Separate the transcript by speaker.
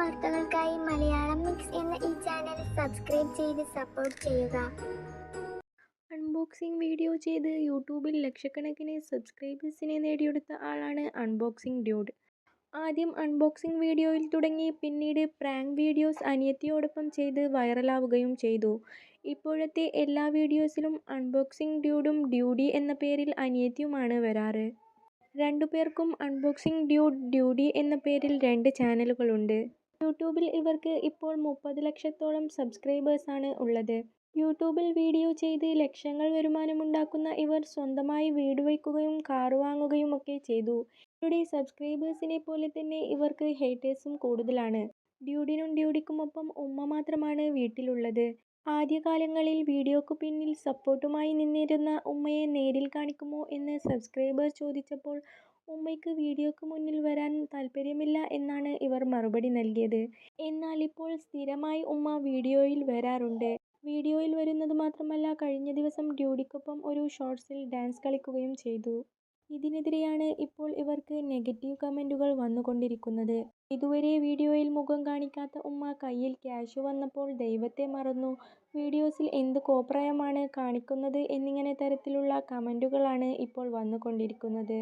Speaker 1: വാർത്തകൾക്കായി മലയാളം മിക്സ് എന്ന ഈ ചാനൽ സബ്സ്ക്രൈബ് ചെയ്ത് സപ്പോർട്ട് ചെയ്യുക.
Speaker 2: അൺബോക്സിംഗ് വീഡിയോ ചെയ്ത് യൂട്യൂബിൽ ലക്ഷക്കണക്കിന് സബ്സ്ക്രൈബേഴ്സിനെ നേടിയെടുത്ത ആളാണ് അൺബോക്സിംഗ് ഡ്യൂഡ് ആദ്യം അൺബോക്സിംഗ് വീഡിയോയിൽ തുടങ്ങി പിന്നീട് പ്രാങ്ക് വീഡിയോസ് അനിയത്തിയോടൊപ്പം ചെയ്ത് വൈറലാവുകയും ചെയ്തു. ഇപ്പോഴത്തെ എല്ലാ വീഡിയോസിലും അൺബോക്സിംഗ് ഡ്യൂഡും ഡ്യൂഡി എന്ന പേരിൽ അനിയത്തിയുമാണ് വരാറ്. രണ്ടുപേർക്കും അൺബോക്സിംഗ് ഡ്യൂഡ് ഡ്യൂഡി എന്ന പേരിൽ രണ്ട് ചാനലുകളുണ്ട് യൂട്യൂബിൽ ഇവർക്ക് ഇപ്പോൾ മുപ്പത് ലക്ഷത്തോളം സബ്സ്ക്രൈബേഴ്സാണ് ഉള്ളത്. യൂട്യൂബിൽ വീഡിയോ ചെയ്ത് ലക്ഷങ്ങൾ വരുമാനമുണ്ടാക്കുന്ന ഇവർ സ്വന്തമായി വീട് വയ്ക്കുകയും കാർ വാങ്ങുകയും ഒക്കെ ചെയ്തു. ഇവരുടെ സബ്സ്ക്രൈബേഴ്സിനെ പോലെ തന്നെ ഇവർക്ക് ഹേറ്റേഴ്സും കൂടുതലാണ്. ഡ്യൂഡിനും ഡ്യൂഡിക്കുമൊപ്പം ഉമ്മ മാത്രമാണ് വീട്ടിലുള്ളത്. ആദ്യകാലങ്ങളിൽ വീഡിയോക്ക് പിന്നിൽ സപ്പോർട്ടുമായി നിന്നിരുന്ന ഉമ്മയെ നേരിൽ കാണിക്കുമോ എന്ന് സബ്സ്ക്രൈബർ ചോദിച്ചപ്പോൾ ഉമ്മയ്ക്ക് വീഡിയോക്ക് മുന്നിൽ വരാൻ താല്പര്യമില്ല എന്നാണ് ഇവർ മറുപടി നൽകിയത്. എന്നാൽ ഇപ്പോൾ സ്ഥിരമായി ഉമ്മ വീഡിയോയിൽ വരാറുണ്ട്. വീഡിയോയിൽ വരുന്നത് മാത്രമല്ല കഴിഞ്ഞ ദിവസം ഡ്യൂഡിക്കൊപ്പം ഒരു ഷോർട്സിൽ ഡാൻസ് കളിക്കുകയും ചെയ്തു. ഇതിനെതിരെയാണ് ഇപ്പോൾ ഇവർക്ക് നെഗറ്റീവ് കമന്റുകൾ വന്നുകൊണ്ടിരിക്കുന്നത്. ഇതുവരെ വീഡിയോയിൽ മുഖം കാണിക്കാത്ത ഉമ്മ കയ്യിൽ ക്യാഷ് വന്നപ്പോൾ ദൈവത്തെ മറന്നു. വീഡിയോസിൽ എന്ത് കോപ്രായമാണ് കാണിക്കുന്നത് എന്നിങ്ങനെ തരത്തിലുള്ള കമന്റുകളാണ് ഇപ്പോൾ വന്നുകൊണ്ടിരിക്കുന്നത്.